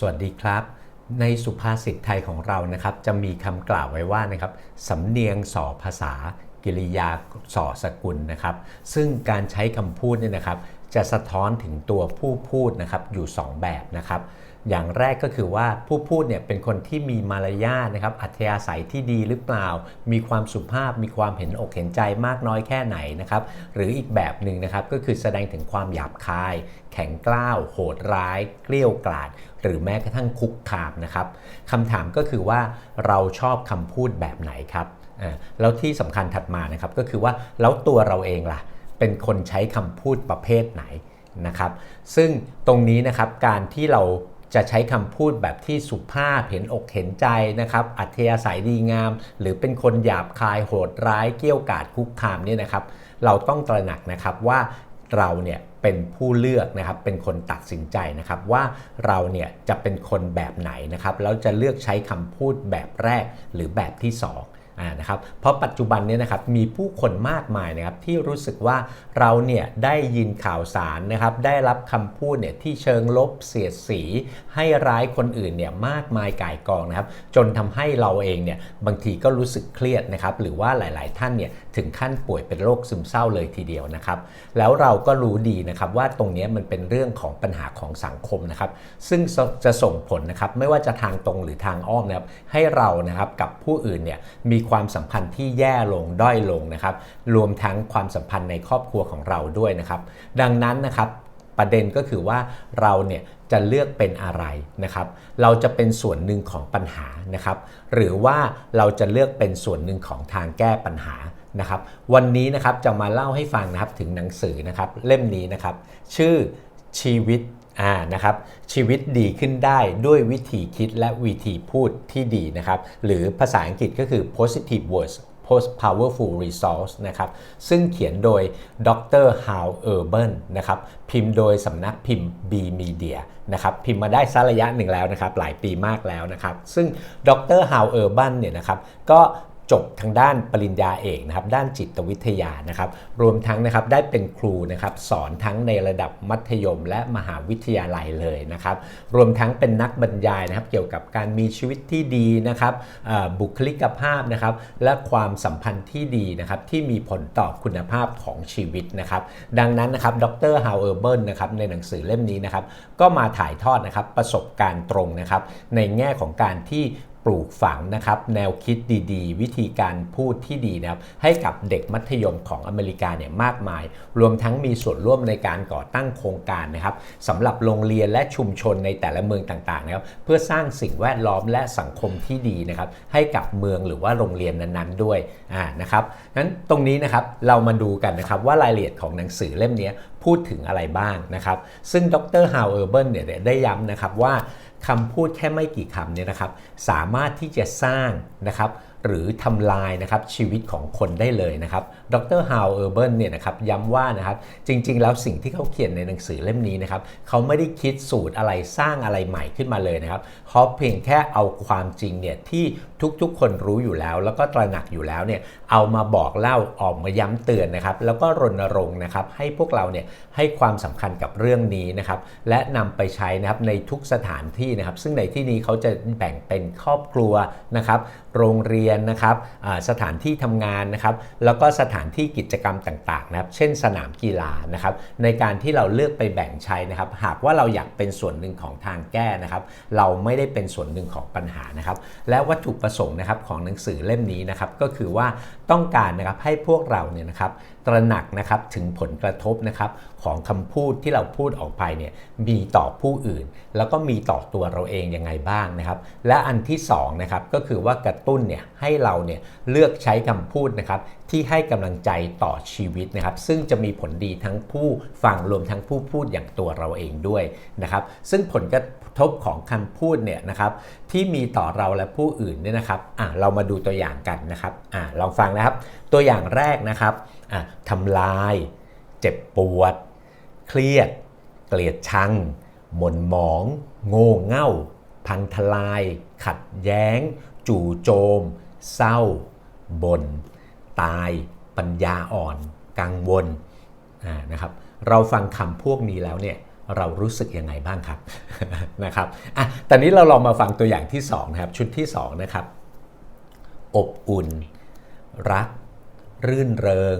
สวัสดีครับ ในสุภาษิตไทยของเรานะครับ จะมีคำกล่าวไว้ว่านะครับสำเนียงสอภาษา กิริยาสอสกุลนะครับ ซึ่งการใช้คำพูดเนี่ยนะครับ จะสะท้อนถึงตัวผู้พูดนะครับอยู่ 2 แบบนะครับ อย่างแรกก็คือว่าผู้พูดเนี่ยเป็นคนที่มีมารยาทนะครับอัธยาศัยที่ดีหรือเปล่า มีความสุภาพ มีความเห็นอกเห็นใจมากน้อยแค่ไหนนะครับ หรืออีกแบบหนึ่งนะครับก็คือแสดงถึงความหยาบคาย แข็งกร้าว โหดร้าย เกลี้ยวกล่อมหรือแม้กระทั่งคุกคามนะครับคำถามก็คือว่าเราชอบคำพูดแบบไหนครับแล้วที่สำคัญถัดมานะครับก็คือว่าแล้วตัวเราเองล่ะ เป็นคนใช้คำพูดประเภทไหนนะครับ ซึ่งตรงนี้นะครับการที่เรา จะใช้คำพูดแบบที่สุภาพเห็นอกเห็นใจนะครับ อัธยาศัยดีงาม หรือเป็นคนหยาบคายโหดร้ายเกี้ยวกาดคุกคามเนี่ยนะครับ เราต้องตระหนักนะครับว่าเราเนี่ยเป็นผู้เลือกนะครับ เป็นคนตัดสินใจนะครับว่าเราเนี่ยจะเป็นคนแบบไหนนะครับ แล้วจะเลือกใช้คำพูดแบบแรกหรือแบบที่สอง นะครับเพราะปัจจุบันเนี่ยนะครับมีผู้คนมากมายนะครับที่รู้สึกว่าเราเนี่ยได้ยินข่าวสารนะครับได้รับคำพูดเนี่ยที่เชิงลบเสียดสี ให้ร้ายคนอื่นเนี่ยมากมายก่ายกองนะครับจนทำให้เราเองเนี่ยบางทีก็รู้สึกเครียดนะครับหรือว่าหลาย ๆ ท่านเนี่ยถึงขั้นป่วยเป็นโรคซึมเศร้าเลยทีเดียวนะครับแล้วเราก็รู้ดีนะครับว่าตรงนี้มันเป็นเรื่องของปัญหาของสังคมนะครับซึ่งจะส่งผลนะครับไม่ว่าจะทางตรงหรือทางอ้อมนะครับให้เรานะครับกับผู้อื่นเนี่ยมีความสัมพันธ์ที่แย่ลงด้อยลงนะครับ รวมทั้งความสัมพันธ์ในครอบครัวของเราด้วยนะครับ ดังนั้นนะครับประเด็นก็คือว่าเราเนี่ยจะเลือกเป็นอะไรนะครับ เราจะเป็นส่วนหนึ่งของปัญหานะครับ หรือว่าเราจะเลือกเป็นส่วนหนึ่งของทางแก้ปัญหานะครับ วันนี้นะครับจะมาเล่าให้ฟังนะครับถึงหนังสือนะครับเล่มนี้นะครับ ชื่อชีวิต อ่านะครับชีวิตดีขึ้นได้ด้วยวิธีคิดและวิธีพูดที่ดีนะครับหรือภาษาอังกฤษก็คือ positive words post powerful resource นะครับซึ่งเขียนโดยดร Hal Urban นะครับพิมพ์โดยสำนักพิมพ์ B Media นะครับพิมพ์มาได้สักระยะหนึ่งแล้วนะครับหลายปีมากแล้วนะครับซึ่งดร Hal Urban เนี่ยนะครับก็ จบทางด้านปริญญาเอกนะครับด้านจิตวิทยานะครับรวมทั้งนะครับได้เป็นครูนะครับสอนทั้งในระดับมัธยม และมหาวิทยาลัยเลยนะครับรวมทั้งเป็นนักบรรยายนะครับเกี่ยวกับการมีชีวิตที่ดีนะครับบุคลิกภาพนะครับและความสัมพันธ์ที่ดีนะครับที่มีผลต่อคุณภาพของชีวิตนะครับดังนั้นนะครับดรฮาวเออร์เบิร์นนะครับในหนังสือเล่มนี้นะครับก็มาถ่ายทอดนะครับประสบการณ์ตรงนะครับในแง่ของการที่ ลูกฝังนะครับแนวคิดดีๆ วิธีการพูดที่ดีนะครับให้กับเด็กมัธยมของอเมริกาเนี่ยมากมาย รวมทั้งมีส่วนร่วมในการก่อตั้งโครงการนะครับสำหรับโรงเรียนและชุมชนในแต่ละเมืองต่างๆนะครับเพื่อสร้างสิ่งแวดล้อมและสังคมที่ดีนะครับให้กับเมืองหรือว่าโรงเรียนนั้นๆด้วยอ่านะครับนั้นตรงนี้นะครับเรามาดูกันนะครับว่ารายละเอียดของหนังสือเล่มนี้พูดถึงอะไรบ้างนะครับ ซึ่งดรฮาวเออร์เบิร์นเนี่ยได้ย้ำนะครับว่า คำพูดแค่ไม่กี่คำเนี่ยนะครับ สามารถที่จะสร้างนะครับหรือทำลายนะครับชีวิตของคนได้เลยนะครับ ดรฮาวเออร์เบิร์นเนี่ยนะครับย้ำว่านะครับจริงๆ แล้วสิ่งที่เขาเขียนในหนังสือเล่มนี้นะครับเขาไม่ได้คิดสูตรอะไรสร้างอะไรใหม่ขึ้นมาเลยนะครับเขาเพียงแค่เอาความจริงเนี่ยที่ ทุกๆ คนรู้อยู่แล้ว แล้วก็ตระหนักอยู่แล้วเนี่ยเอามาบอกเล่าออกมาย้ำเตือนนะครับ แล้วก็รณรงค์นะครับให้พวกเราเนี่ยให้ความสำคัญกับเรื่องนี้นะครับและนำไปใช้นะครับในทุกสถานที่นะครับ ซึ่งในที่นี้เขาจะแบ่งเป็นครอบครัวนะครับโรงเรียนนะครับสถานที่ทำงานนะครับ แล้วก็สถานที่กิจกรรมต่างๆนะครับ เช่นสนามกีฬานะครับ ในการที่เราเลือกไปแบ่งใช้นะครับ หากว่าเราอยากเป็นส่วนหนึ่งของทางแก้นะครับ เราไม่ได้เป็นส่วนหนึ่งของปัญหานะครับ และวัตถุประประสงค์นะครับของหนังสือเล่มนี้นะครับก็คือว่าต้องการนะครับให้พวกเราเนี่ยนะครับตระหนักนะครับถึงผลกระทบนะครับของคำพูดที่เราพูดออกไปเนี่ยมีต่อผู้อื่น แล้วก็มีต่อตัวเราเองยังไงบ้างนะครับและอันที่2นะครับก็คือว่ากระตุ้นเนี่ยให้เราเนี่ยเลือกใช้คำพูดนะครับที่ให้กำลังใจต่อชีวิตนะครับซึ่งจะมีผลดีทั้งผู้ฟังรวมทั้งผู้พูดอย่างตัวเราเองด้วยนะครับซึ่งผลกระ ทบของคำพูดเนี่ยนะครับที่มีต่อเราและผู้อื่นเนี่ยนะครับอะเรามาดูตัวอย่างกันนะครับอะลองฟังนะครับ ตัวอย่างแรกนะครับอะทำลาย เจ็บปวด เครียด เกลียดชัง หม่นหมอง โง่เง่า พังทลาย ขัดแย้ง จู่โจม เศร้าบน่นตาย ปัญญาอ่อน กังวลนะครับเราฟังคำพวกนี้แล้วเนี่ย เรารู้สึกยังไงบ้างครับนะครับอะตอนนี้เราลองมาฟังตัวอย่างที่2นะครับชุดที่2นะครับอบอุ่น รัก รื่นเริง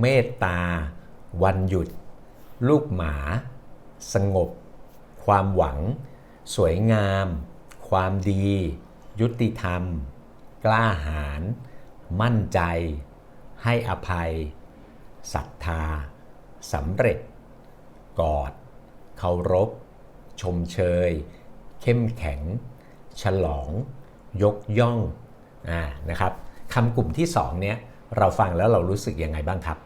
เมตตา วันหยุด ลูกหมา สงบ ความหวัง สวยงาม ความดี ยุติธรรม กล้าหาญมั่นใจ ให้อภัยศรัทธาสำเร็จ กอด เคารพ ชมเชย เข้มแข็ง ฉลอง ยกย่องอ่านะครับคำกลุ่มที่2เนี้ยเราฟังแล้วเรารู้สึกยังไงบ้างครับ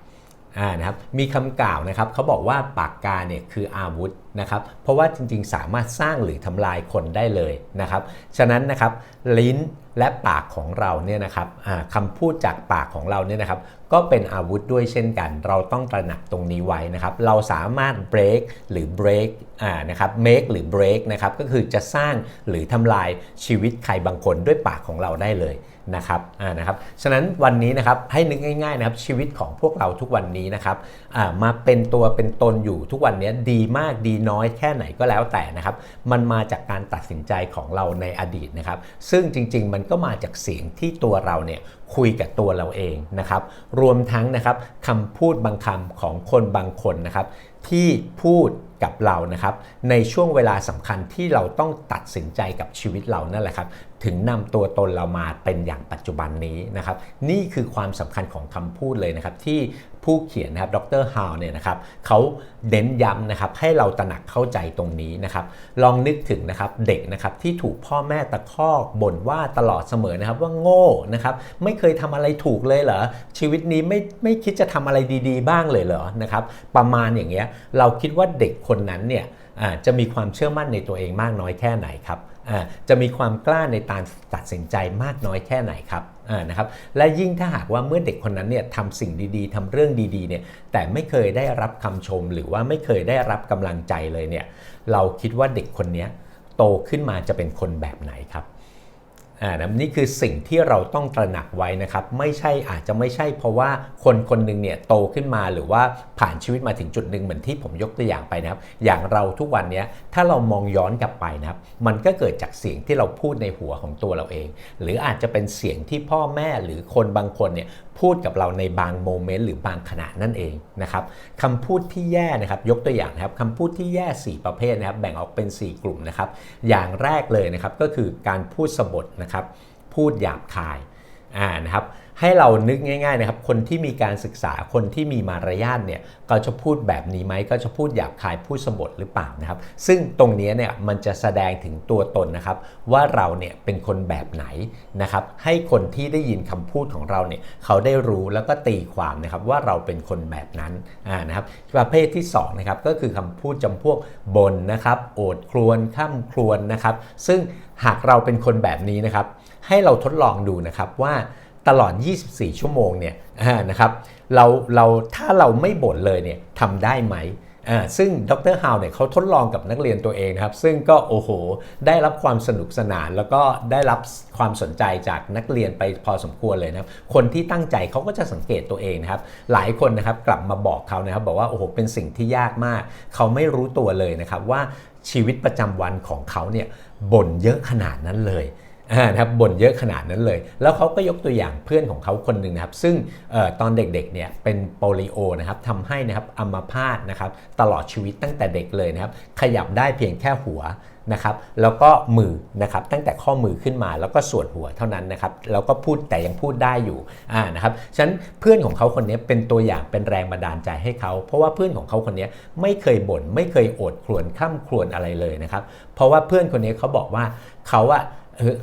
อ่านะครับมีคำกล่าวนะครับเขาบอกว่าปากกาเนี่ยคืออาวุธนะครับเพราะว่าจริงๆ สามารถสร้างหรือทำลายคนได้เลยนะครับ ฉะนั้นนะครับลิ้น และปากของเราเนี่ยนะครับคำพูดจากปากของเราเนี่ยนะครับก็เป็นอาวุธด้วยเช่นกัน เราต้องตระหนักตรงนี้ไว้นะครับ เราสามารถ break หรือ break อ่านะครับ make หรือ break นะครับก็คือจะสร้างหรือทำลายชีวิตใครบางคนด้วยปากของเราได้เลย นะครับอ่านะครับฉะนั้นวันนี้นะครับให้นึกง่ายๆนะครับชีวิตของพวกเราทุกวันนี้นะครับอ่ามาเป็นตัวเป็นตนอยู่ทุกวันนี้ดีมากดีน้อยแค่ไหนก็แล้วแต่นะครับ มันมาจากการตัดสินใจของเราในอดีตนะครับ ซึ่งจริง ๆ มันก็มาจากเสียงที่ตัวเราเนี่ยคุยกับตัวเราเองนะครับ รวมทั้งนะครับคำพูดบางคำของคนบางคนนะครับ ที่พูดกับเรานะครับในช่วงเวลาสำคัญที่เราต้องตัดสินใจกับชีวิตเรานั่นแหละครับ ถึงนำตัวตนเรามาเป็นอย่างปัจจุบันนี้นะครับ นี่คือความสำคัญของคำพูดเลยนะครับ ที่ผู้เขียนนะครับดรฮาวเนี่ยนะครับเขาเน้นย้ำนะครับให้เราตระหนักเข้าใจตรงนี้นะครับ ลองนึกถึงนะครับเด็กนะครับที่ถูกพ่อแม่ตะคอกบ่นว่าตลอดเสมอนะครับว่าโง่นะครับไม่เคยทำอะไรถูกเลยเหรอชีวิตนี้ไม่ไม่คิดจะทำอะไรดี ๆ บ้างเลยเหรอนะครับประมาณอย่างเงี้ยเราคิดว่าเด็กคนนั้นเนี่ยจะมีความเชื่อมั่นในตัวเองมากน้อยแค่ไหนครับ จะมีความกล้าในการตัดสินใจมากน้อยแค่ไหนครับนะครับและยิ่งถ้าหากว่าเมื่อเด็กคนนั้นเนี่ยทำสิ่งดีๆทำเรื่องดีๆเนี่ยแต่ไม่เคยได้รับคำชม หรือว่าไม่เคยได้รับกำลังใจเลยเนี่ยเราคิดว่าเด็กคนนี้โตขึ้นมาจะเป็นคนแบบไหนครับ อ่านะนี่คือสิ่งที่เราต้องตระหนักไว้นะครับ ไม่ใช่อาจจะไม่ใช่เพราะว่าคนคนหนึ่งเนี่ยโตขึ้นมาหรือว่าผ่านชีวิตมาถึงจุดหนึ่งเหมือนที่ผมยกตัวอย่างไปนะครับ อย่างเราทุกวันนี้ถ้าเรามองย้อนกลับไปนะครับ มันก็เกิดจากเสียงที่เราพูดในหัวของตัวเราเอง หรืออาจจะเป็นเสียงที่พ่อแม่หรือคนบางคนเนี่ย พูดกับเราในบางโมเมนต์หรือบางขณะนั่นเองนะครับคำพูดที่แย่นะครับยกตัวอย่างนะครับคำพูดที่แย่ 4 ประเภทนะครับแบ่งออกเป็น 4 กลุ่มนะครับอย่างแรกเลยนะครับก็คือการพูดสบทนะครับพูดหยาบคายอ่านะครับ ให้เรานึกง่ายๆนะครับคนที่มีการศึกษาคนที่มีมารยาทเนี่ยก็จะพูดแบบนี้ไหมก็จะพูดหยาบคายพูดสบทหรือเปล่านะครับ ซึ่งตรงนี้เนี่ยมันจะแสดงถึงตัวตนนะครับ ว่าเราเนี่ยเป็นคนแบบไหนนะครับ ให้คนที่ได้ยินคำพูดของเราเนี่ยเขาได้รู้แล้วก็ตีความนะครับว่าเราเป็นคนแบบนั้นอ่านะครับประเภทที่2นะครับก็คือคำพูดจำพวกบนนะครับโอดครวนข้ามครวนนะครับ ซึ่งหากเราเป็นคนแบบนี้นะครับ ให้เราทดลองดูนะครับว่า ตลอด 24 ชั่วโมงเนี่ยนะครับเราเราถ้าเราไม่บ่นเลยเนี่ยทำได้ไหมซึ่งดรฮาวเนี่ยเขาทดลองกับนักเรียนตัวเองนะครับ ซึ่งก็โอ้โห ได้รับความสนุกสนาน แล้วก็ได้รับความสนใจจากนักเรียนไปพอสมควรเลยนะครับ คนที่ตั้งใจเขาก็จะสังเกตตัวเองนะครับ หลายคนนะครับกลับมาบอกเขานะครับ บอกว่าโอ้โหเป็นสิ่งที่ยากมาก เขาไม่รู้ตัวเลยนะครับว่าชีวิตประจำวันของเขาเนี่ยบ่นเยอะขนาดนั้นเลย นะครับบ่นเยอะขนาดนั้นเลย แล้วเขาก็ยกตัวอย่างเพื่อนของเขาคนหนึ่งนะครับ ซึ่งออตอนเด็กๆเนี่ยเป็นโปลิโอนะครับทำให้นะครับอัมพาตนะครับตลอดชีวิตตั้งแต่เด็กเลยนะครับ ขยับได้เพียงแค่หัวนะครับแล้วก็มือนะครับตั้งแต่ข้อมือขึ้นมาแล้วก็ส่วนหัวเท่านั้นนะครับแล้วก็พูดแต่ยังพูดได้อยู่อ่านะครับฉะนั้นเพื่อนของเขาคนนี้เป็นตัวอย่างเป็นแรงบันดาลใจให้เขา เพราะว่าเพื่อนของเขาคนนี้ไม่เคยบน่นไม่เคยโอดครวญข้ามครวญอะไรเลยนะครับเพราะว่าเพื่อนคนนี้เขาบอกว่าเขาอะ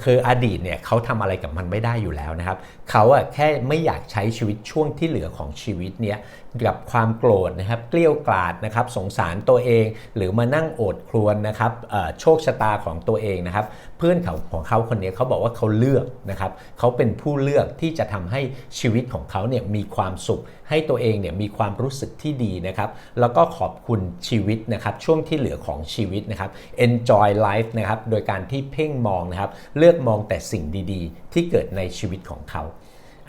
คืออดีตเนี่ยเขาทำอะไรกับมันไม่ได้อยู่แล้วนะครับเขาอะแค่ไม่อยากใช้ชีวิตช่วงที่เหลือของชีวิตเนี้ยกับความโกรธนะครับเกลี้ยวกล่อดนะครับสงสารตัวเอง หรือมานั่งโอดครวนนะครับโชคชะตาของตัวเองนะครับเพื่อนเขาของเขาคนนี้เขาบอกว่าเขาเลือกนะครับเขาเป็นผู้เลือกที่จะทำให้ชีวิตของเขาเนี่ยมีความสุข ให้ตัวเองเนี่ยมีความรู้สึกที่ดีนะครับแล้วก็ขอบคุณชีวิตนะครับช่วงที่เหลือของชีวิตนะครับ enjoy life นะครับโดยการที่เพ่งมองนะครับเลือกมองแต่สิ่งดีๆ ที่เกิดในชีวิตของเขา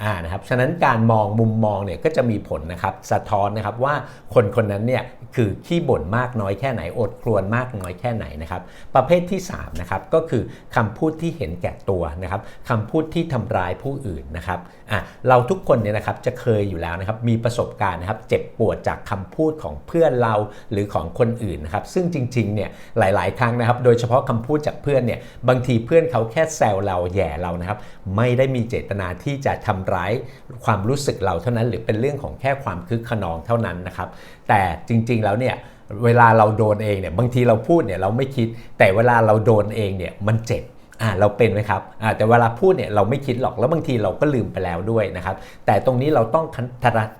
อ่านะครับฉะนั้นการมองมุมมองเนี่ยก็จะมีผลนะครับสะท้อนนะครับว่าคนคนนั้นเนี่ย คือขี้บ่นมากน้อยแค่ไหนอดครวญมากน้อยแค่ไหนนะครับ ประเภทที่3นะครับก็คือคำพูดที่เห็นแก่ตัวนะครับคำพูดที่ทำร้ายผู้อื่นนะครับอะเราทุกคนเนี่ยนะครับจะเคยอยู่แล้วนะครับมีประสบการณ์นะครับเจ็บปวดจากคำพูดของเพื่อนเราหรือของคนอื่นนะครับซึ่งจริงๆเนี่ยหลาย ๆ ครั้งนะครับ โดยเฉพาะคำพูดจากเพื่อนเนี่ยบางทีเพื่อนเขาแค่แซวเราแย่เรานะครับ ไม่ได้มีเจตนาที่จะทำร้ายความรู้สึกเราเท่านั้น หรือเป็นเรื่องของแค่ความคึกขนองเท่านั้นนะครับแต่จริง ๆ แล้วเนี่ยเวลาเราโดนเองเนี่ยบางทีเราพูดเนี่ยเราไม่คิด แต่เวลาเราโดนเองเนี่ยมันเจ็บอ่าเราเป็นไหมครับอ่าแต่เวลาพูดเนี่ยเราไม่คิดหรอกแล้วบางทีเราก็ลืมไปแล้วด้วยนะครับแต่ตรงนี้เราต้อง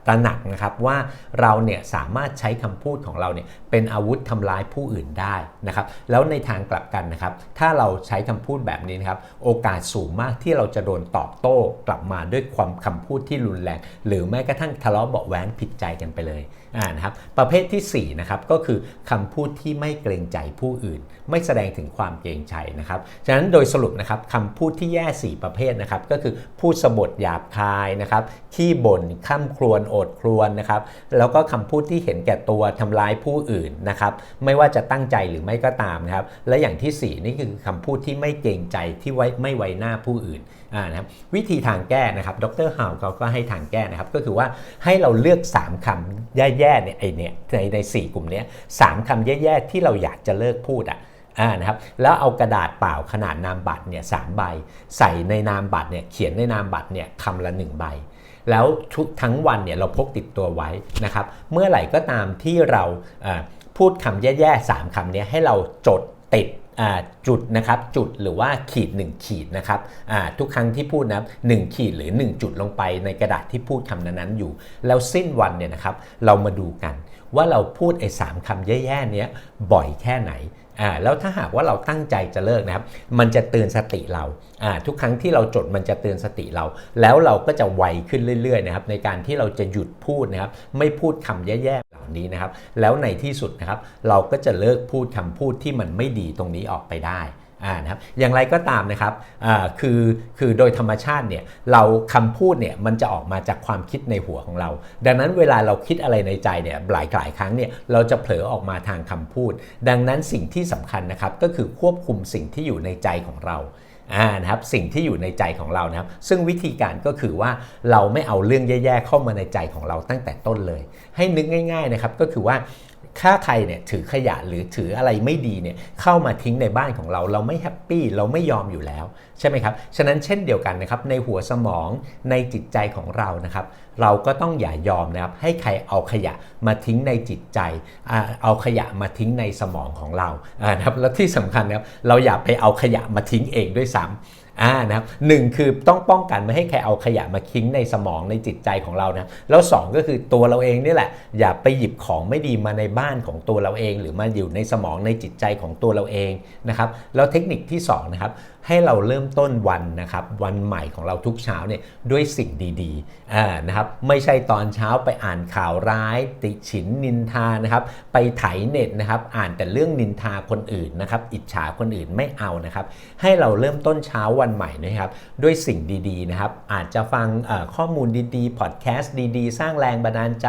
ตระหนักนะครับว่าเราเนี่ยสามารถใช้คำพูดของเราเนี่ยเป็นอาวุธทำร้ายผู้อื่นได้นะครับแล้วในทางกลับกันนะครับถ้าเราใช้คำพูดแบบนี้นะครับโอกาสสูงมากที่เราจะโดนตอบโต้กลับมาด้วยความคำพูดที่รุนแรง หรือแม้กระทั่งทะเลาะเบาแหวงผิดใจกันไปเลย อ่านะครับประเภทที่4นะครับก็คือคำพูดที่ไม่เกรงใจผู้อื่น ไม่แสดงถึงความเกรงใจนะครับฉะนั้นโดยสรุปนะครับคำพูดที่แย่ 4 ประเภทนะครับก็คือพูดสบทหยาบคายนะครับขี้บ่นข้ามครวนโอดครวนนะครับแล้วก็คำพูดที่เห็นแก่ตัวทำร้ายผู้อื่นนะครับไม่ว่าจะตั้งใจหรือไม่ก็ตามนะครับและอย่างที่ 4 นี่คือคำพูดที่ไม่เกรงใจที่ไว้ไม่ไว้หน้าผู้อื่น นะครับวิธีทางแก้นะครับดรฮาวเขาก็ให้ทางแก้นะครับก็คือว่าให้เราเลือก 3คำแย่ๆเนี่ยไอเนี่ยในในสกลุ่มนี้สามคำแย่ๆที่เราอยากจะเลิกพูดอะอ่านะครับแล้วเอากระดาษเปล่าขนาดนามบัตรเนี่ยสามใบ ใส่ในนามบัตรเนี่ยเขียนในนามบัตรเนี่ยคำละ 1 ใบ แล้วทุกทั้งวันเนี่ยเราพกติดตัวไว้นะครับเมื่อไหร่ก็ตามที่เราพูดคำแย่ๆสามคำนี้ให้เราจดติด จุดนะครับจุดหรือว่าขีด 1 ขีดนะครับทุกครั้งที่พูดนะหขีดหรือ 1 จุดลงไปในกระดาษที่พูดคำนั้นๆอยู่ แล้วสิ้นวันเนี่ยนะครับเรามาดูกัน ว่าเราพูดไอ้สามคำแย่ๆเนี้ยบ่อยแค่ไหน อ่าแล้วถ้าหากว่าเราตั้งใจจะเลิกนะครับ มันจะเตือนสติเราอ่าทุกครั้งที่เราจดมันจะเตือนสติเรา แล้วเราก็จะไวขึ้นเรื่อยๆนะครับในการที่เราจะหยุดพูดนะครับ ไม่พูดคำแย่ๆเหล่านี้นะครับ แล้วในที่สุดนะครับ เราก็จะเลิกพูดคำพูดที่มันไม่ดีตรงนี้ออกไปได้ อ่านะครับอย่างไรก็ตามนะครับอ่าคือคือโดยธรรมชาติเนี่ยเราคำพูดเนี่ยมันจะออกมาจากความคิดในหัวของเรา ดังนั้นเวลาเราคิดอะไรในใจเนี่ยหลายหลายครั้งเนี่ยเราจะเผลอออกมาทางคำพูด ดังนั้นสิ่งที่สำคัญนะครับก็คือควบคุมสิ่งที่อยู่ในใจของเราอ่านะครับสิ่งที่อยู่ในใจของเรานะครับ ซึ่งวิธีการก็คือว่าเราไม่เอาเรื่องแย่ๆเข้ามาในใจของเราตั้งแต่ต้นเลย ให้นึกง่าย ๆนะครับ ก็คือว่า ถ้าใครเนี่ยถือขยะหรือถืออะไรไม่ดีเนี่ยเข้ามาทิ้งในบ้านของเรา เราไม่แฮปปี้เราไม่ยอมอยู่แล้วใช่ไหมครับฉะนั้นเช่นเดียวกันนะครับในหัวสมองในจิตใจของเรานะครับเราก็ต้องอย่ายอมนะครับให้ใครเอาขยะมาทิ้งในจิตใจ เอาขยะมาทิ้งในสมองของเรานะครับแล้วที่สำคัญนะครับเราอย่าไปเอาขยะมาทิ้งเองด้วยซ้ำ อ่านะครับหนึ่งคือต้องป้องกันไม่ให้ใครเอาขยะมาทิ้งในสมองในจิตใจของเรานะแล้ว 2 ก็คือตัวเราเองนี่แหละ อย่าไปหยิบของไม่ดีมาในบ้านของตัวเราเอง หรือมาอยู่ในสมองในจิตใจของตัวเราเองนะครับแล้วเทคนิคที่2นะครับ ให้เราเริ่มต้นวันนะครับวันใหม่ของเราทุกเช้าเนี่ยด้วยสิ่งดีๆนะครับไม่ใช่ตอนเช้าไปอ่านข่าวร้าย ติฉินนินทานะครับไปไถเน็ตนะครับอ่านแต่เรื่องนินทาคนอื่นนะครับอิจฉาคนอื่นไม่เอานะครับให้เราเริ่มต้นเช้าวันใหม่นะครับด้วยสิ่งดีๆนะครับอาจจะฟังข้อมูลดีๆพอดแคสต์ดีๆ สร้างแรงบันดาลใจ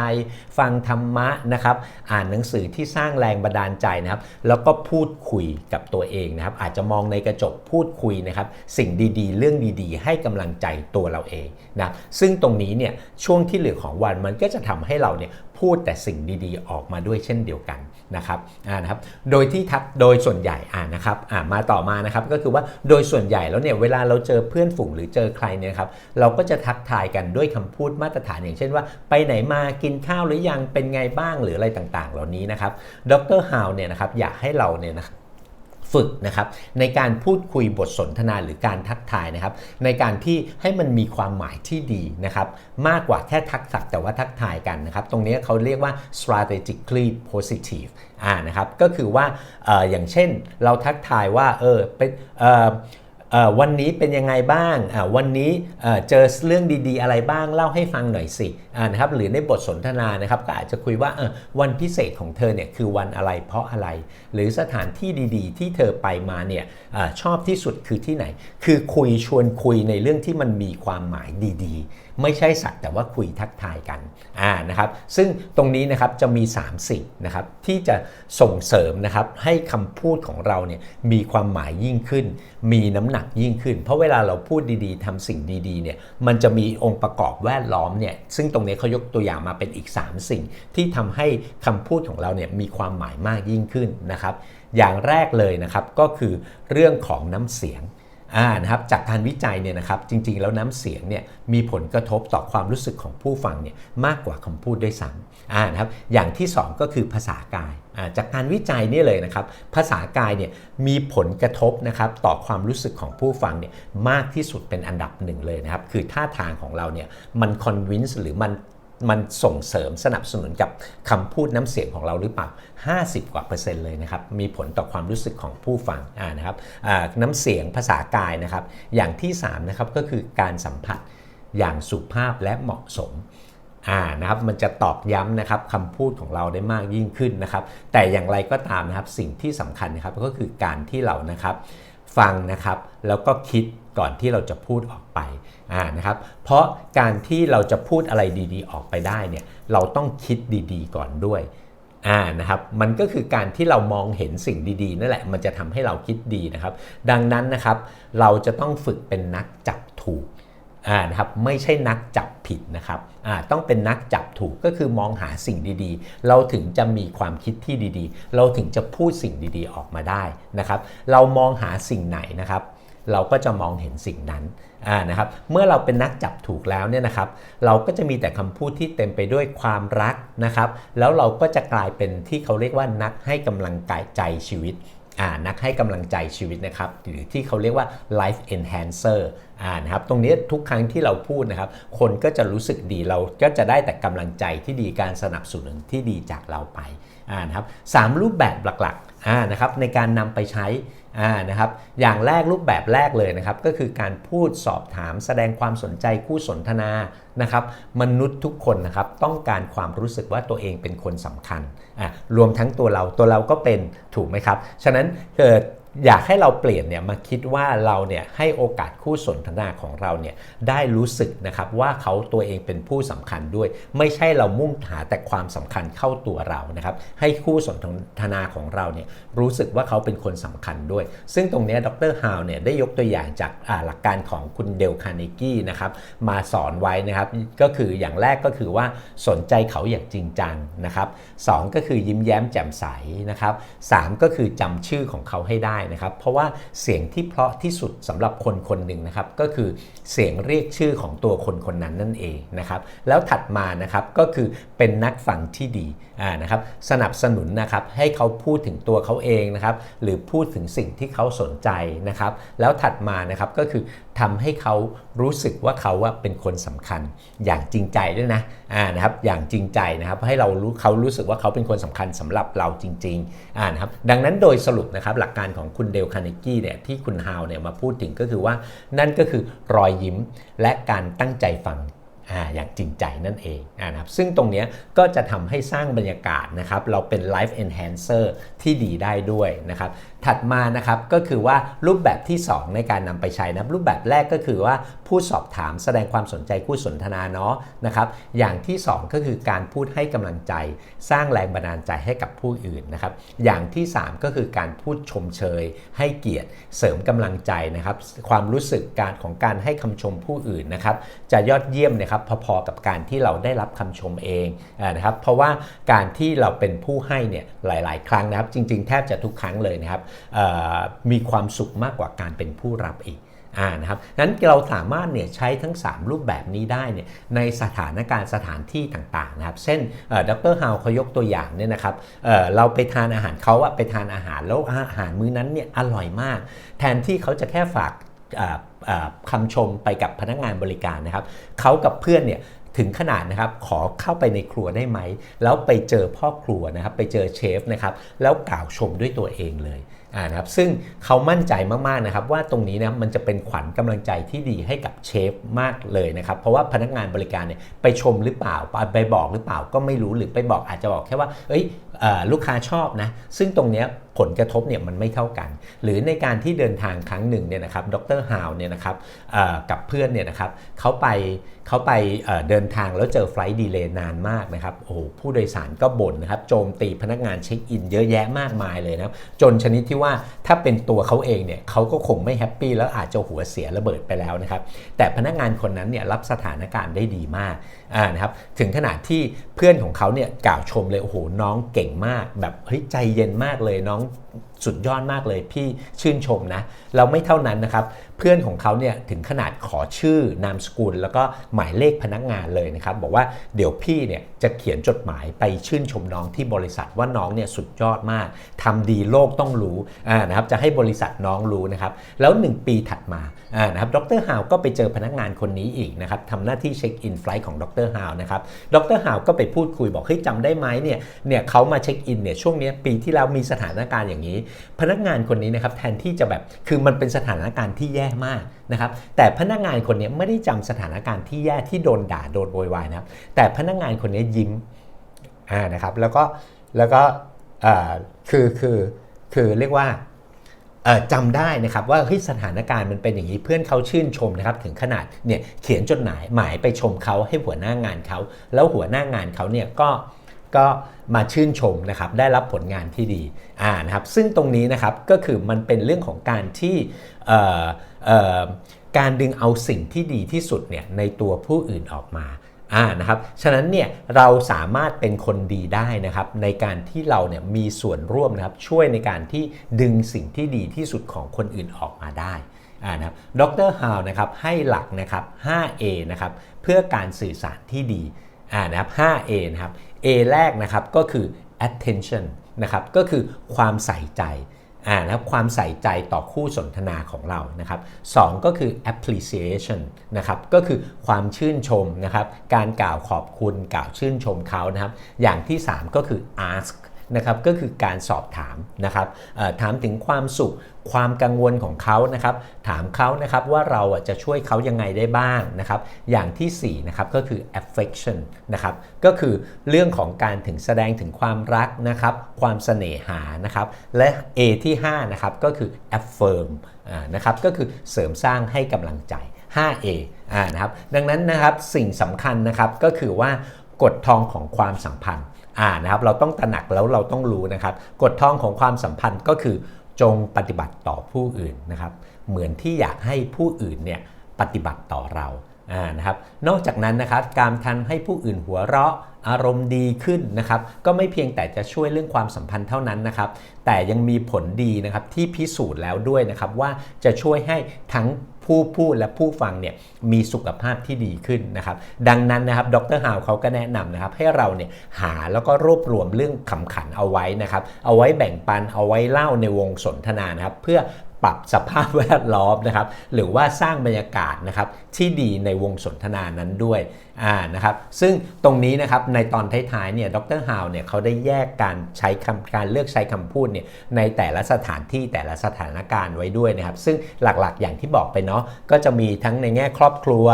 ฟังธรรมะนะครับอ่านหนังสือที่สร้างแรงบันดาลใจนะครับแล้วก็พูดคุยกับตัวเองนะครับอาจจะมองในกระจกพูดคุยนะครับสิ่งดีๆ เรื่องดีๆ ให้กำลังใจตัวเราเองนะซึ่งตรงนี้เนี่ยช่วงที่เหลือของวันมันก็จะทำให้เราเนี่ยพูดแต่สิ่งดีๆ ออกมาด้วยเช่นเดียวกันนะครับอ่านะครับโดยที่ทักโดยส่วนใหญ่อ่านะครับอ่ามาต่อมานะครับก็คือว่าโดยส่วนใหญ่แล้วเนี่ยเวลาเราเจอเพื่อนฝูงหรือเจอใครเนี่ยครับเราก็จะทักทายกันด้วยคำพูดมาตรฐานอย่างเช่นว่า ไปไหนมากินข้าวหรือยังเป็นไงบ้างหรืออะไรต่างๆ เหล่านี้นะครับดรฮาวเนี่ยนะครับอยากให้เราเนี่ยนะ ฝึกนะครับในการพูดคุยบทสนทนาหรือการทักทายนะครับ ในการที่ให้มันมีความหมายที่ดีนะครับมากกว่าแค่ทักษะแต่ว่าทักทายกันนะครับ ตรงนี้เขาเรียกว่า strategically positive อ่านะครับก็คือว่าออย่างเช่นเราทักทายว่าเออเป็นเออ วันนี้เป็นยังไงบ้าง วันนี้เจอเรื่องดีๆ อะไรบ้างเล่าให้ฟังหน่อยสินะครับหรือในบทสนทนานะครับก็อาจจะคุยว่าวันพิเศษของเธอเนี่ยคือวันอะไรเพราะอะไร หรือสถานที่ดีๆ ที่เธอไปมาเนี่ยอชอบที่สุดคือที่ไหน คือคุยชวนคุยในเรื่องที่มันมีความหมายดีๆ ไม่ใช่สักแต่ว่าคุยทักทายกันอ่านะครับซึ่งตรงนี้นะครับจะมี 3 สิ่งนะครับที่จะส่งเสริมนะครับให้คำพูดของเราเนี่ยมีความหมายยิ่งขึ้น มีน้ำหนักยิ่งขึ้น เพราะเวลาเราพูดดีๆทำสิ่งดีๆเนี่ยมันจะมีองค์ประกอบแวดล้อมเนี่ยซึ่งตรงนี้เขายกตัวอย่างมาเป็นอีก 3 สิ่ง ที่ทำให้คำพูดของเราเนี่ยมีความหมายมากยิ่งขึ้นนะครับอย่างแรกเลยนะครับก็คือเรื่องของน้ำเสียง อ่านะครับจากการวิจัยเนี่ยนะครับจริง ๆ แล้วน้ำเสียงเนี่ยมีผลกระทบต่อความรู้สึกของผู้ฟังเนี่ยมากกว่าคำพูดด้วยซ้ำอ่านะครับอย่างที่ 2 ก็คือภาษากายอ่าจากการวิจัยนี่เลยนะครับภาษากายเนี่ยมีผลกระทบนะครับต่อความรู้สึกของผู้ฟังเนี่ยมากที่สุดเป็นอันดับหนึ่งเลยนะครับคือท่าทางของเราเนี่ยมันคอนวินส์หรือมัน มันส่งเสริมสนับสนุนกับคำพูดน้ำเสียงของเราหรือเปล่า 50 กว่าเปอร์เซ็นต์เลยนะครับ มีผลต่อความรู้สึกของผู้ฟังนะครับน้ำเสียงภาษากายนะครับ อย่างที่3นะครับก็คือการสัมผัสอย่างสุภาพและเหมาะสมอ่านะครับมันจะตอกย้ำนะครับคำพูดของเราได้มากยิ่งขึ้นนะครับ แต่อย่างไรก็ตามนะครับสิ่งที่สำคัญนะครับก็คือการที่เรานะครับ ฟังนะครับแล้วก็คิด ก่อนที่เราจะพูดออกไปอ่านะครับเพราะการที่เราจะพูดอะไรดีๆ ออกไปได้เนี่ยเราต้องคิดดีๆ ก่อนด้วยอ่านะครับมันก็คือการที่เรามองเห็นสิ่งดีๆนั่นแหละมันจะทำให้เราคิดดีนะครับ ดังนั้นนะครับเราจะต้องฝึกเป็นนักจับถูกอ่านะครับไม่ใช่นักจับผิดนะครับอ่าต้องเป็นนักจับถูกก็คือมองหาสิ่งดีๆ เราถึงจะมีความคิดที่ดีๆ เราถึงจะพูดสิ่งดีๆออกมาได้นะครับ เรามองหาสิ่งไหนนะครับ เราก็จะมองเห็นสิ่งนั้นนะครับเมื่อเราเป็นนักจับถูกแล้วเนี่ยนะครับ เราก็จะมีแต่คำพูดที่เต็มไปด้วยความรักนะครับ แล้วเราก็จะกลายเป็นที่เขาเรียกว่านักให้กำลังกายใจชีวิตนักให้กำลังใจชีวิตนะครับ หรือที่เขาเรียกว่า life enhancer นะครับตรงนี้ทุกครั้งที่เราพูดนะครับ คนก็จะรู้สึกดีเราก็จะได้แต่กำลังใจที่ดีการสนับสนุนที่ดีจากเราไปนะครับสรูปแบบหลักๆนะครับในการนำไปใช้ นะครับอย่างแรกรูปแบบแรกเลยนะครับก็คือการพูดสอบถามแสดงความสนใจคู่สนทนานะครับมนุษย์ทุกคนนะครับต้องการความรู้สึกว่าตัวเองเป็นคนสำคัญรวมทั้งตัวเราตัวเราก็เป็นถูกไหมครับ ฉะนั้นเกิด อยากให้เราเปลี่ยนเนี่ยมาคิดว่าเราเนี่ยให้โอกาสคู่สนทนาของเราเนี่ยได้รู้สึกนะครับว่าเขาตัวเองเป็นผู้สำคัญด้วย ไม่ใช่เรามุ่งหาแต่ความสำคัญเข้าตัวเรานะครับให้คู่สนทนาของเราเนี่ยรู้สึกว่าเขาเป็นคนสำคัญด้วย ซึ่งตรงนี้ดรฮาวเนี่ยได้ยกตัวอย่างจากหลักการของคุณเดลคาร์เนกี้นะครับมาสอนไว้นะครับก็คืออย่างแรกก็คือว่าสนใจเขาอย่างจริงจังนะครับสก็คือยิ้มแย้มแจ่มใสนะครับสก็คือจำชื่อของเขาให้ได้นะครับ เพราะว่าเสียงที่เพราะที่สุดสำหรับคนคนหนึ่งนะครับก็คือเสียงเรียกชื่อของตัวคนคนนั้นนั่นเองนะครับแล้วถัดมานะครับก็คือเป็นนักฟังที่ดี อ่านะครับสนับสนุนนะครับให้เขาพูดถึงตัวเขาเองนะครับหรือพูดถึงสิ่งที่เขาสนใจนะครับ แล้วถัดมานะครับก็คือทำให้เขารู้สึกว่าเขาว่าเป็นคนสำคัญอย่างจริงใจด้วยนะะนะครับอย่างจริงใจนะครับให้เรารู้เขารู้สึกว่าเขาเป็นคนสำคัญสำหรับเราจริงๆนะครับดังนั้นโดยสรุปนะครับหลักการของคุณเดลคาร์เนกี้เนี่ยที่คุณฮาวเนี่ยมาพูดถึงก็คือว่านั่นก็คือรอยยิ้มและการตั้งใจฟัง อย่างจริงใจนั่นเองนะครับซึ่งตรงนี้ก็จะทำให้สร้างบรรยากาศนะครับเราเป็น Life Enhancer ที่ดีได้ด้วยนะครับถัดมานะครับก็คือว่ารูปแบบที่ 2 ในการนำไปใช้นะรูปแบบแรกก็คือว่าผู้สอบถามแสดงความสนใจคู่สนทนาเนาะนะครับอย่างที่ 2 ก็คือการพูดให้กำลังใจ สร้างแรงบันดาลใจให้กับผู้อื่นนะครับอย่างที่ 3 ก็คือการพูดชมเชย ให้เกียรติ เสริมกำลังใจนะครับความรู้สึกการของการให้คำชมผู้อื่นนะครับจะยอดเยี่ยมนะครับพอๆกับการที่เราได้รับคำชมเองนะครับเพราะว่าการที่เราเป็นผู้ให้เนี่ยหลาย ๆ ครั้งนะครับจริง ๆ แทบจะทุกครั้งเลยนะครับมีความสุขมากกว่าการเป็นผู้รับอีกนะครับนั้นเราสามารถเนี่ยใช้ทั้ง 3 รูปแบบนี้ได้เนี่ยในสถานการณ์สถานที่ต่างๆนะครับ เช่นดรฮาวเขายกตัวอย่างเนี่ยนะครับเเราไปทานอาหารเขาอะไปทานอาหารแล้วอาหารมื้อนั้นเนี่ยอร่อยมาก แทนที่เขาจะแค่ฝากคำชมไปกับพนักงานบริการนะครับเขากับเพื่อนเนี่ยถึงขนาดนะครับขอเข้าไปในครัวได้ไหม แล้วไปเจอพ่อครัวนะครับไปเจอเชฟนะครับแล้วกล่าวชมด้วยตัวเองเลย อ่านะครับซึ่งเขามั่นใจมากๆนะครับว่าตรงนี้นะมันจะเป็นขวัญกำลังใจที่ดีให้กับเชฟมากเลยนะครับเพราะว่าพนักงานบริการเนี่ยไปชมหรือเปล่าไปบอกหรือเปล่าก็ไม่รู้หรือไปบอกอาจจะบอกแค่ว่าเอ้ย ลูกค้าชอบนะซึ่งตรงนี้ผลกระทบเนี่ยมันไม่เท่ากัน หรือในการที่เดินทางครั้งหนึ่งเนี่ยนะครับดรฮาวเนี่ยนะครับกับเพื่อนเนี่ยนะครับเขาไปเขาไปเดินทางแล้วเจอไฟล์ดีเลย์นานมากนะครับโอ้โหผู้โดยสารก็บ่นนะครับโจมตีพนักงานเช็คอินเยอะแยะมากมายเลยนะครับจนชนิดที่ว่าถ้าเป็นตัวเขาเองเนี่ยเขาก็คงไม่แฮปปี้แล้วอาจจะหัวเสียระเบิดไปแล้วนะครับแต่พนักงานคนนั้นเนี่ยรับสถานการณ์ได้ดีมากนะครับถึงขนาดที่เพื่อนของเขาเนี่ยกล่าวชมเลยโอ้โหน้องเก่งมาก แบบเฮ้ยใจเย็นมากเลยน้องสุดยอดมากเลยพี่ชื่นชมนะเราไม่เท่านั้นนะครับ เพื่อนของเขาเนี่ยถึงขนาดขอชื่อนามสกุล แล้วก็หมายเลขพนักงานเลยนะครับ บอกว่าเดี๋ยวพี่เนี่ยจะเขียนจดหมายไปชื่นชมน้องที่บริษัทว่าน้องเนี่ยสุดยอดมากทำดีโลกต้องรู้นะครับจะให้บริษัทน้องรู้นะครับ แล้ว 1 ปีถัดมานะครับดรฮาวก็ไปเจอพนักงานคนนี้อีกนะครับทำหน้าที่เช็คอินไฟล์ของดรฮาวนะครับดรฮาวก็ไปพูดคุยบอกเฮ้ยจำได้ไหมเนี่ยเนี่ยเขามาเช็คอินเนี่ยช่วงนี้ปีที่แล้วมีสถานการณ์อย่างนี้พนักงานคนนี้นะครับแทนที่จะแบบคือมันเป็นสถานการณ์ที่แย่มากนะครับแต่พนักงานคนนี้ไม่ได้จำสถานการณ์ที่แย่ที่โดนด่าโดนโวยวายนะครับแต่พนักงานคนนี้ยิ้มอ่านะครับแล้วก็แล้วก็คือคือคือเรียกว่าจำได้นะครับว่าเฮ้ยสถานการณ์มันเป็นอย่างนี้เพื่อนเขาชื่นชมนะครับถึงขนาดเนี่ยเขียนจดหมายหมายไปชมเขาให้หัวหน้างานเขา แล้วหัวหน้างานเขาเนี่ยก็ ก็มาชื่นชมนะครับได้รับผลงานที่ดีอ่านะครับซึ่งตรงนี้นะครับก็คือมันเป็นเรื่องของการที่การดึงเอาสิ่งที่ดีที่สุดเนี่ยในตัวผู้อื่นออกมาอ่านะครับฉะนั้นเนี่ยเราสามารถเป็นคนดีได้นะครับในการที่เราเนี่ยมีส่วนร่วมนะครับช่วยในการที่ดึงสิ่งที่ดีที่สุดของคนอื่นออกมาได้อ่านะครับดรฮาวนะครับให้หลักนะครับ 5A นะครับเพื่อการสื่อสารที่ดีอ่านะครับ 5A นะครับ A แรกนะครับก็คือ attention นะครับก็คือความใส่ใจอ่านะครับความใส่ใจต่อคู่สนทนาของเรานะครับสก็คือ appreciation นะครับก็คือความชื่นชมนะครับการกล่าวขอบคุณกล่าวชื่นชมเขานะครับอย่างที่ 3 ก็คือ ask นะครับก็คือการสอบถามนะครับถามถึงความสุขความกังวลของเขานะครับ ถามเขานะครับว่าเราจะช่วยเขายังไงได้บ้างนะครับ อย่างที่4นะครับก็คือ affection นะครับ ก็คือเรื่องของการถึงแสดงถึงความรักนะครับ ความเสน่หานะครับ และ A ที่5นะครับก็คือ affirm นะครับ ก็คือเสริมสร้างให้กำลังใจ 5A นะครับ ดังนั้นนะครับสิ่งสำคัญนะครับก็คือว่ากฎทองของความสัมพันธ์ อ่านะครับเราต้องตระหนักแล้วเราต้องรู้นะครับกฎทองของความสัมพันธ์ก็คือจงปฏิบัติต่อผู้อื่นนะครับ เหมือนที่อยากให้ผู้อื่นเนี่ยปฏิบัติต่อเราอ่านะครับนอกจากนั้นนะครับการทันให้ผู้อื่นหัวเราะอารมณ์ดีขึ้นนะครับ ก็ไม่เพียงแต่จะช่วยเรื่องความสัมพันธ์เท่านั้นนะครับ แต่ยังมีผลดีนะครับที่พิสูจน์แล้วด้วยนะครับว่าจะช่วยให้ทั้ง ผู้พูดและผู้ฟังเนี่ยมีสุขภาพที่ดีขึ้นนะครับ ดังนั้นนะครับดรฮาวเขาก็แนะนำนะครับให้เราเนี่ยหาแล้วก็รวบรวมเรื่องขำขันเอาไว้นะครับ เอาไว้แบ่งปันเอาไว้เล่าในวงสนทนานะครับ เพื่อ ปรับสภาพแวดล้อมนะครับหรือว่าสร้างบรรยากาศนะครับที่ดีในวงสนทนานั้นด้วยอ่านะครับซึ่งตรงนี้นะครับในตอนท้ายๆเนี่ยดรฮาวเนี่ยเขาได้แยกการใช้คำการเลือกใช้คำพูดเนี่ยในแต่ละสถานที่แต่ละสถานการณ์ไว้ด้วยนะครับ ซึ่งหลักๆอย่างที่บอกไปเนาะก็จะมีทั้งในแง่ครอบครัว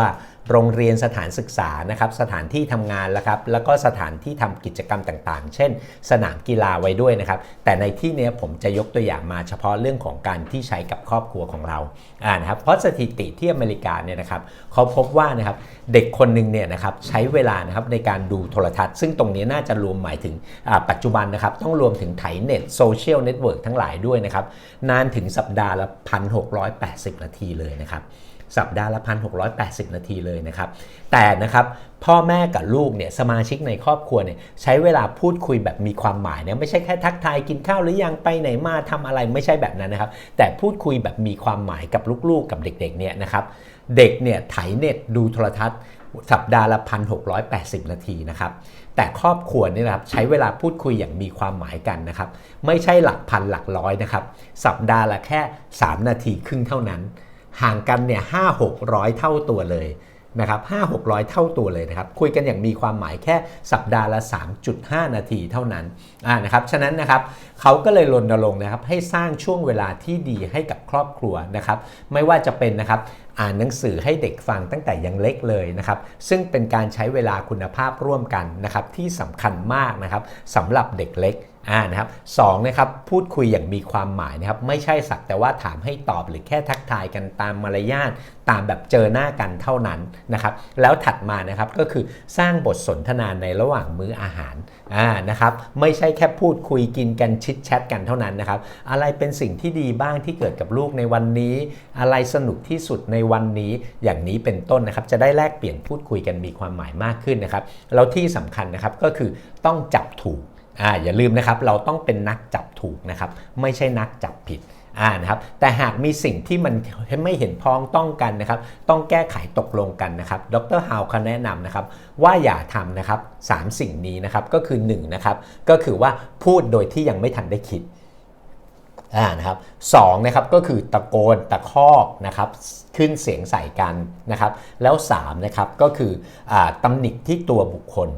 โรงเรียนสถานศึกษานะครับสถานที่ทำงานแล้วครับแล้วก็สถานที่ทำกิจกรรมต่างๆ เช่น สนามกีฬาไว้ด้วยนะครับแต่ในที่นี้ผมจะยกตัวอย่างมาเฉพาะเรื่องของการที่ใช้กับครอบครัวของเราอ่านะครับเพราะสถิติที่อเมริกาเนี่ยนะครับเขาพบว่านะครับเด็กคนหนึ่งเนี่ยนะครับใช้เวลานะครับในการดูโทรทัศน์ ซึ่งตรงนี้น่าจะรวมหมายถึงปัจจุบันนะครับต้องรวมถึงไถเน็ตโซเชียลเน็ตเวิร์กทั้งหลายด้วยนะครับนานถึงสัปดาห์ละ 1,680 นาทีเลยนะครับ สัปดาห์ละ 1,680 นาทีเลยนะครับ แต่นะครับพ่อแม่กับลูกเนี่ยสมาชิกในครอบครัวเนี่ยใช้เวลาพูดคุยแบบมีความหมายเนี่ยไม่ใช่แค่ทักทายกินข้าวหรือยังไปไหนมาทำอะไรไม่ใช่แบบนั้นนะครับ แต่พูดคุยแบบมีความหมายกับลูกๆ กับเด็กๆเนี่ยนะครับเด็กเนี่ยไถเน็ตดูโทรทัศน์ สัปดาห์ละ 1,680 นาทีนะครับแต่ครอบครัวนี่นะครับใช้เวลาพูดคุยอย่างมีความหมายกันนะครับไม่ใช่หลักพันหลักร้อยนะครับสัปดาห์ละแค่ 3 นาทีครึ่งเท่านั้น ห่างกันเนี่ยห้าหกร้อยเท่าตัวเลยนะครับ5 600เท่าตัวเลยนะครับ คุยกันอย่างมีความหมายแค่สัปดาห์ละ 3.5 นาทีเท่านั้นอ่านะครับ ฉะนั้นนะครับเขาก็เลยรณรงค์นะครับให้สร้างช่วงเวลาที่ดีให้กับครอบครัวนะครับ ไม่ว่าจะเป็นนะครับอ่านหนังสือให้เด็กฟังตั้งแต่ยังเล็กเลยนะครับ ซึ่งเป็นการใช้เวลาคุณภาพร่วมกันนะครับที่สำคัญมากนะครับสำหรับเด็กเล็ก อ่านะครับสองนะครับพูดคุยอย่างมีความหมายนะครับไม่ใช่สักแต่ว่าถามให้ตอบหรือแค่ทักทายกันตามมารยาทตามแบบเจอหน้ากันเท่านั้นนะครับแล้วถัดมานะครับก็คือสร้างบทสนทนาในระหว่างมื้ออาหารอ่านะครับไม่ใช่แค่พูดคุยกินกันชิดแชทกันเท่านั้นนะครับอะไรเป็นสิ่งที่ดีบ้างที่เกิดกับลูกในวันนี้ อะไรสนุกที่สุดในวันนี้อย่างนี้เป็นต้นนะครับจะได้แลกเปลี่ยนพูดคุยกันมีความหมายมากขึ้นนะครับแล้วที่สำคัญนะครับก็คือต้องจับถูก อ่าอย่าลืมนะครับเราต้องเป็นนักจับถูกนะครับไม่ใช่นักจับผิดอ่านะครับแต่หากมีสิ่งที่มันไม่เห็นพ้องต้องกันนะครับ ต้องแก้ไขตกลงกันนะครับ ดรฮาวเขาแนะนำนะครับว่าอย่าทำนะครับสามสิ่งนี้นะครับก็คือ1นะครับก็คือว่าพูดโดยที่ยังไม่ทันได้คิดอ่านะครับสองนะครับก็คือตะโกนตะคอกนะครับขึ้นเสียงใส่กันนะครับ แล้ว3นะครับก็คืออตำหนิที่ตัวบุคคล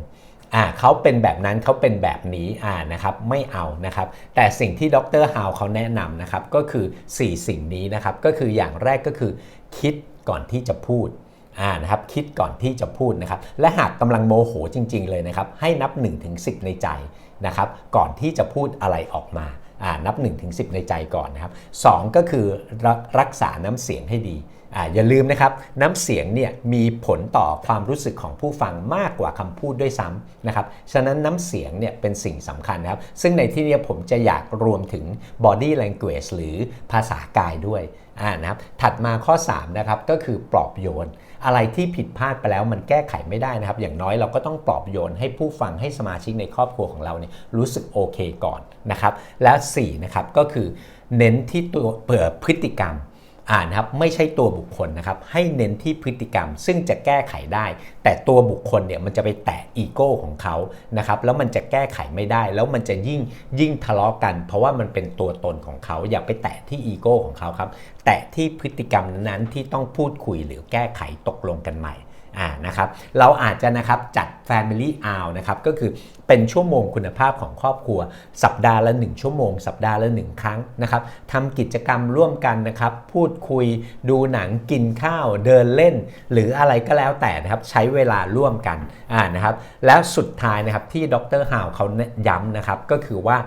อ่าเขาเป็นแบบนั้นเขาเป็นแบบนี้อ่านะครับไม่เอานะครับแต่สิ่งที่ดรฮาวเขาแนะนำนะครับก็คือ 4 สิ่งนี้นะครับก็คืออย่างแรกก็คือคิดก่อนที่จะพูดอ่านะครับคิดก่อนที่จะพูดนะครับและหากกำลังโมโหจริง ๆ เลยนะครับให้นับ 1-10 ในใจนะครับก่อนที่จะพูดอะไรออกมาอ่านับ 1-10 ในใจก่อนนะครับสก็คือรรักษาน้ำเสียงให้ดี ออย่าลืมนะครับน้ำเสียงเนี่ยมีผลต่อความรู้สึกของผู้ฟังมากกว่าคำพูดด้วยซ้ำนะครับฉะนั้นน้ำเสียงเนี่ยเป็นสิ่งสำคัญนะครับ ซึ่งในที่นี้ผมจะอยากรวมถึง body language หรือภาษากายด้วยอ่านะครับถัดมาข้อ3นะครับก็คือปลอบโยน อะไรที่ผิดพลาดไปแล้วมันแก้ไขไม่ได้นะครับ อย่างน้อยเราก็ต้องปลอบโยนให้ผู้ฟังให้สมาชิกในครอบครัวของเราเนี่ยรู้สึกโอเคก่อนนะครับ และ4นะครับก็คือเน้นที่ตัวเปิดพฤติกรรม อ่านครับไม่ใช่ตัวบุคคลนะครับให้เน้นที่พฤติกรรม ซึ่งจะแก้ไขได้ แต่ตัวบุคคลเนี่ยมันจะไปแตะอีโก้ของเขานะครับแล้วมันจะแก้ไขไม่ได้ แล้วมันจะยิ่งยิ่งทะเลาะกัน เพราะว่ามันเป็นตัวตนของเขาอย่าไปแตะที่อีโก้ของเขาครับแตะที่พฤติกรรมนั้นที่ต้องพูดคุยหรือแก้ไขตกลงกันใหม่ อ่านะครับเราอาจจะนะครับจัด Family Hour นะครับก็คือเป็นชั่วโมงคุณภาพของครอบครัว สัปดาห์ละ 1 ชั่วโมง สัปดาห์ละ 1 ครั้งนะครับทำกิจกรรมร่วมกันนะครับ พูดคุยดูหนังกินข้าวเดินเล่น หรืออะไรก็แล้วแต่นะครับใช้เวลาร่วมกันอ่านะครับแล้วสุดท้ายนะครับที่ดรฮาวเขาย้ำนะครับก็คือว่า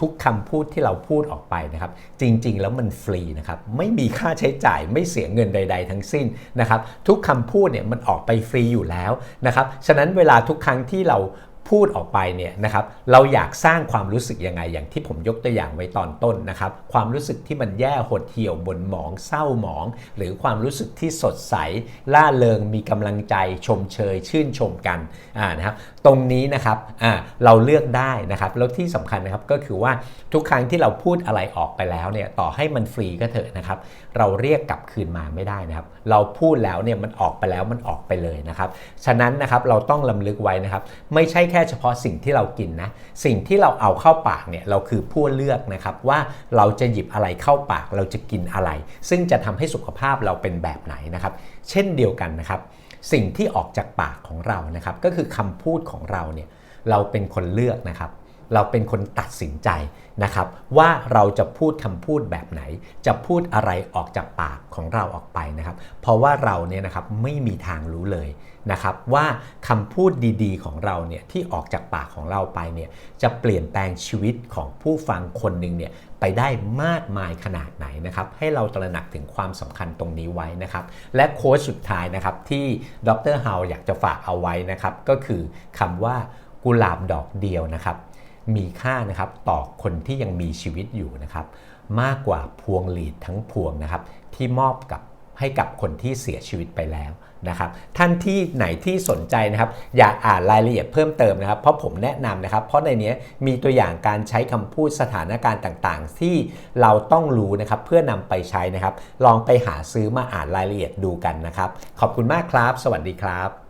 ทุกคำพูดที่เราพูดออกไปนะครับ จริง ๆ แล้วมันฟรีนะครับไม่มีค่าใช้จ่ายไม่เสียเงินใด ๆ ทั้งสิ้นนะครับ ทุกคำพูดเนี่ยมันออกไปฟรีอยู่แล้วนะครับ ฉะนั้นเวลาทุกครั้งที่เรา พูดออกไปเนี่ยนะครับเราอยากสร้างความรู้สึกยังไงอย่างที่ผมยกตัวอย่างไว้ตอนต้นนะครับ ความรู้สึกที่มันแย่หดเหี่ยวบนหมองเศร้าหมอง หรือความรู้สึกที่สดใส ล่าเริงมีกำลังใจชมเชย ชื่นชมกันอ่านะครับตรงนี้นะครับอ่าเราเลือกได้นะครับแล้วที่สำคัญนะครับก็คือว่าทุกครั้งที่เราพูดอะไรออกไปแล้วเนี่ยต่อให้มันฟรีก็เถอะนะครับเราเรียกกลับคืนมาไม่ได้นะครับ เราพูดแล้วเนี่ยมันออกไปแล้วมันออกไปเลยนะครับฉะนั้นนะครับเราต้องลำลึกไว้นะครับ ไม่ใช่แค่เฉพาะสิ่งที่เรากินนะ สิ่งที่เราเอาเข้าปากเนี่ยเราคือผู้เลือกนะครับว่าเราจะหยิบอะไรเข้าปากเราจะกินอะไร ซึ่งจะทำให้สุขภาพเราเป็นแบบไหนนะครับ เช่นเดียวกันนะครับ สิ่งที่ออกจากปากของเรานะครับ ก็คือคำพูดของเราเนี่ยเราเป็นคนเลือกนะครับ เราเป็นคนตัดสินใจ นะครับว่าเราจะพูดคำพูดแบบไหน จะพูดอะไรออกจากปากของเราออกไปนะครับ เพราะว่าเราเนี่ยนะครับไม่มีทางรู้เลยนะครับว่าคำพูดดีๆ ของเราเนี่ยที่ออกจากปากของเราไปเนี่ยจะเปลี่ยนแปลงชีวิตของผู้ฟังคนหนึ่งเนี่ยไปได้มากมายขนาดไหนนะครับให้เราตระหนักถึงความสำคัญตรงนี้ไว้นะครับและโค้ชสุดท้ายนะครับที่ดรเฮาอยากจะฝากเอาไว้นะครับก็คือคำว่ากุหลาบดอกเดียวนะครับ มีค่านะครับต่อคนที่ยังมีชีวิตอยู่นะครับ มากกว่าพวงหลีดทั้งพวงนะครับ ที่มอบกับให้กับคนที่เสียชีวิตไปแล้วนะครับ ท่านที่ไหนที่สนใจนะครับ อยากอ่านรายละเอียดเพิ่มเติมนะครับ เพราะผมแนะนำนะครับ เพราะในนี้มีตัวอย่างการใช้คำพูดสถานการณ์ต่างๆ ที่เราต้องรู้นะครับเพื่อนำไปใช้นะครับ ลองไปหาซื้อมาอ่านรายละเอียดดูกันนะครับ ขอบคุณมากครับ สวัสดีครับ